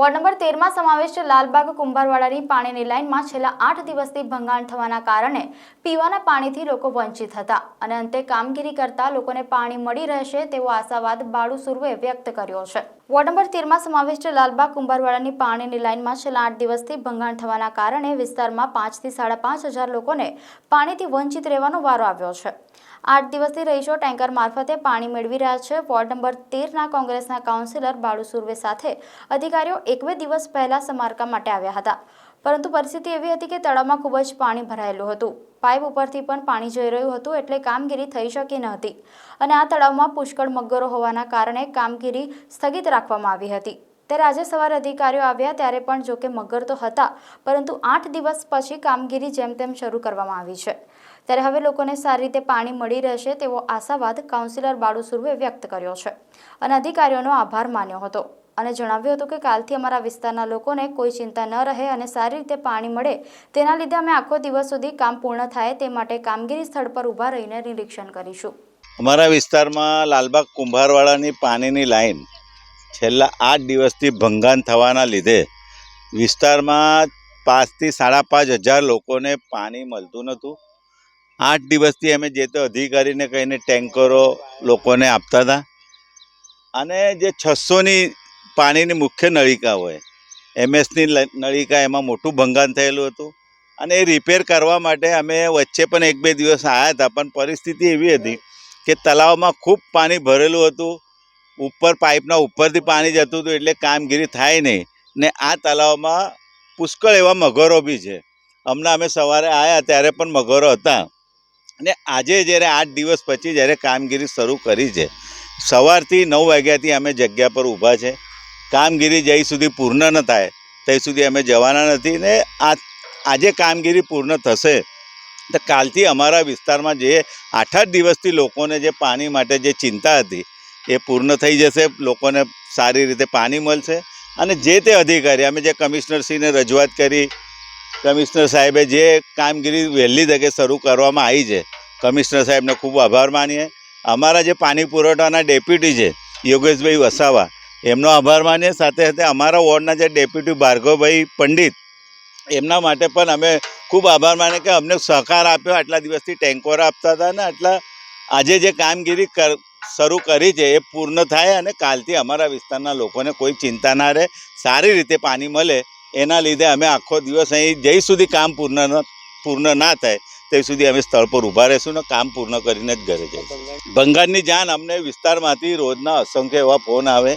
Ward number તેરમાં સમાવિષ્ટ લાલબાગ કુંભારવાડાની પાણીની લાઇનમાં છેલ્લા આઠ દિવસથી ભંગાણ થવાના કારણે પીવાના પાણીથી લોકો વંચિત હતા અને અંતે કામગીરી કરતા લોકોને પાણી મળી રહેશે તેવો આશાવાદ બાળુ સુર્વે વ્યક્ત કર્યો છે. વોર્ડ નંબર તેરમાં સમાવિષ્ટ લાલબાગ કુંભારવાડાની પાણીની લાઇનમાં છેલ્લા આઠ દિવસથી ભંગાણ થવાના કારણે વિસ્તારમાં પાંચથી સાડા પાંચ હજાર લોકોને પાણીથી વંચિત રહેવાનો વારો આવ્યો છે. આઠ દિવસથી રહીશો ટેન્કર મારફતે પાણી મેળવી રહ્યા છે. વોર્ડ નંબર તેરના કોંગ્રેસના કાઉન્સિલર બાળુ સુરવે સાથે અધિકારીઓ એકવે દિવસ પહેલા સમારકામ માટે આવ્યા હતા. પરંતુ પરિસ્થિતિ એવી હતી કે તળાવમાં ખૂબ જ પાણી ભરાયેલું હતું. પાઇપ ઉપરથી પણ પાણી જઈ રહ્યું હતું એટલે કામગીરી થઈ શકી ન હતી અને આ તળાવમાં પુષ્કળ મગરો હોવાના કારણે કામગીરી સ્થગિત રાખવામાં આવી હતી. ત્યારે આજે સવારે અધિકારીઓ આવ્યા ત્યારે પણ જોકે મગર તો હતા, પરંતુ આઠ દિવસ પછી કામગીરી જેમ તેમ શરૂ કરવામાં આવી છે. ત્યારે હવે લોકોને સારી રીતે પાણી મળી રહેશે તેવો આશાવાદ કાઉન્સિલર બાળુ સુરવે વ્યક્ત કર્યો છે. અને અધિકારીઓનો આભાર માન્યો હતો અને જણાવ્યું હતું કે કાલથી અમારા વિસ્તારના લોકોને કોઈ ચિંતા ન રહે અને સારી રીતે પાણી મળે તેના લીધે અમે આખો દિવસ સુધી કામ પૂર્ણ થાય તે માટે કામગીરી સ્થળ પર ઊભા રહીને નિરીક્ષણ કરીશું. અમારા વિસ્તારમાં લાલબાગ કુંભારવાળાની પાણીની લાઈન છેલ્લા આઠ દિવસથી ભંગાણ થવાના લીધે વિસ્તારમાં પાંચથી સાડા પાંચ હજાર લોકોને પાણી મળતું નહોતું. આઠ દિવસથી અમે જે તે અધિકારીને કહીને ટેન્કરો લોકોને આપતા હતા. અને જે છસોની પાણીની મુખ્ય નળિકા હોય, એમએસની નળિકા એમાં મોટું ભંગાણ થયેલું હતું. અને એ રિપેર કરવા માટે અમે વચ્ચે પણ એક બે દિવસ આવ્યા હતા, પણ પરિસ્થિતિ એવી હતી કે તળાવમાં ખૂબ પાણી ભરેલું હતું. ઉપર પાઇપના ઉપરથી પાણી જતું હતું એટલે કામગીરી થાય નહીં. ને આ તલાવમાં પુષ્કળ એવા મગરો બી છે. હમણાં અમે સવારે આવ્યા ત્યારે પણ મગરો હતા. અને આજે જ્યારે આઠ દિવસ પછી જ્યારે કામગીરી શરૂ કરી છે, સવારથી નવ વાગ્યાથી અમે જગ્યા પર ઊભા છે. કામગીરી જ્યાં સુધી પૂર્ણ ન થાય, ત્યાં સુધી અમે જવાના નથી ને આ આજે કામગીરી પૂર્ણ થશે, તો કાલથી અમારા વિસ્તારમાં જે આઠ આઠ દિવસથી લોકોને જે પાણી માટે જે ચિંતા હતી, એ પૂર્ણ થઈ જશે, લોકોને સારી રીતે પાણી મળશે. અને જે તે અધિકારી, અમે જે કમિશનરશ્રીને રજૂઆત કરી કમિશનર સાહેબે જે કામગીરી વહેલી તકે શરૂ કરવામાં આવી છે, કમિશનર સાહેબને ખૂબ આભાર માનીએ. અમારા જે પાણી પુરવઠાના ડેપ્યુટી છે, યોગેશભાઈ વસાવા, એમનો આભાર માનીએ. સાથે સાથે અમારા વોર્ડના જે ડેપ્યુટી ભાર્ગવભાઈ પંડિત, એમના માટે પણ અમે ખૂબ આભાર માને કે અમને સહકાર આપ્યો. આટલા દિવસથી ટેન્કોર આપતા હતા ને, આટલા આજે જે કામગીરી કર, શરૂ કરી છે, એ પૂર્ણ થાય અને કાલથી અમારા વિસ્તારના લોકોને કોઈ ચિંતા ના રહે. સારી રીતે પાણી મળે. એના લીધે અમે આખો દિવસ અહીં જઈ સુધી કામ પૂર્ણ પૂર્ણ ના થાય તે સુધી અમે સ્થળ પર ઊભા રહીશું ને કામ પૂર્ણ કરીને જ ઘરે જઈશું. ભંગારની જાન અમને વિસ્તારમાંથી રોજના અસંખ્ય એવા ફોન આવે.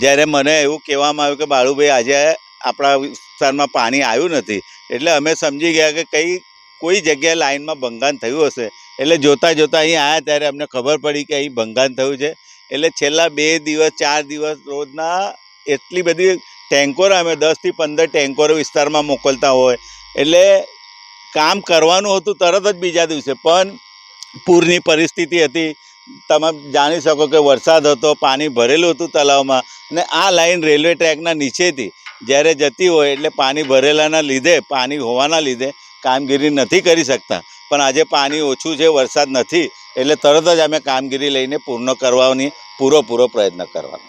જ્યારે મને એવું કહેવામાં આવ્યું કે, બાળુભાઈ, આજે આપણા વિસ્તારમાં પાણી આવ્યું નથી. એટલે અમે સમજી ગયા કે કંઈ, કોઈ જગ્યાએ લાઇનમાં ભંગાણ થયું હશે. એટલે જોતાં જોતાં અહીં આવ્યા ત્યારે અમને ખબર પડી કે અહીં ભંગાણ થયું છે. એટલે છેલ્લા બે દિવસ, ચાર દિવસ રોજના એટલી બધી ટેન્કરો અમે દસથી પંદર ટેન્કરો વિસ્તારમાં મોકલતા હોય. એટલે કામ કરવાનું હતું તરત જ બીજા દિવસે, પણ પૂરની પરિસ્થિતિ હતી. તમે જાણી શકો કે વરસાદ હતો, પાણી ભરેલું હતું તળાવમાં અને આ લાઈન રેલવે ટ્રેકના નીચેથી જ્યારે જતી હોય એટલે પાણી ભરેલાના લીધે, પાણી હોવાના લીધે કામગીરી નથી કરી શકતા. પણ આજે પાણી ઓછું છે, વરસાદ નથી, એટલે તરત જ અમે કામગીરી લઈને પૂર્ણ કરવાની પૂરો પૂરો પ્રયત્ન કરવાનો.